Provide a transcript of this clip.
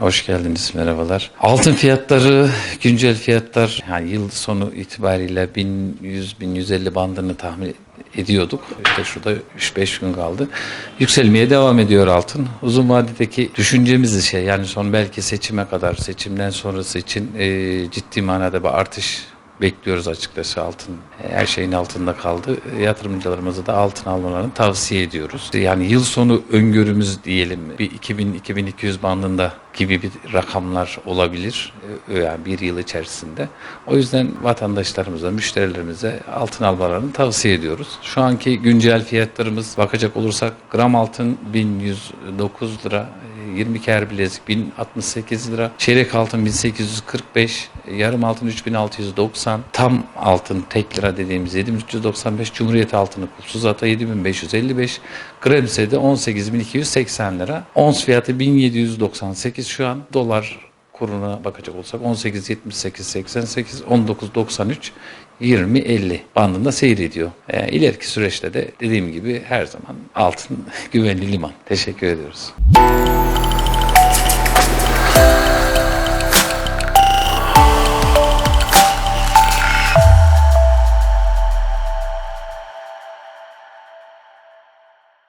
Hoş geldiniz, merhabalar. Altın fiyatları, güncel fiyatlar yani yıl sonu itibariyle 1100-1150 bandını tahmin ediyorduk. İşte şurada 3-5 gün kaldı. Yükselmeye devam ediyor altın. Uzun vadedeki düşüncemiz şey yani son belki seçime kadar, seçimden sonrası için e, ciddi manada bir artış bekliyoruz açıkçası altın. Her şeyin altında kaldı. Yatırımcılarımıza da altın almalarını tavsiye ediyoruz. Yani yıl sonu öngörümüz diyelim bir 2000-2200 bandında gibi bir rakamlar olabilir. Ee, Yani bir yıl içerisinde. O yüzden vatandaşlarımıza, müşterilerimize altın almalarını tavsiye ediyoruz. Şu anki güncel fiyatlarımız bakacak olursak gram altın 1109 lira, 20 kar bilezik 1068 lira, çeyrek altın 1845, yarım altın 3690, tam altın tek lira dediğimiz 7395, Cumhuriyet altını kupsuz ata 7555, Gremse de 18280 lira. Ons fiyatı 1798 şu an. Dolar kuruna bakacak olsak 18.78.88, 19.93, 20.50 bandında seyrediyor. E, ileriki süreçte de dediğim gibi her zaman altın güvenli liman. Teşekkür ediyoruz.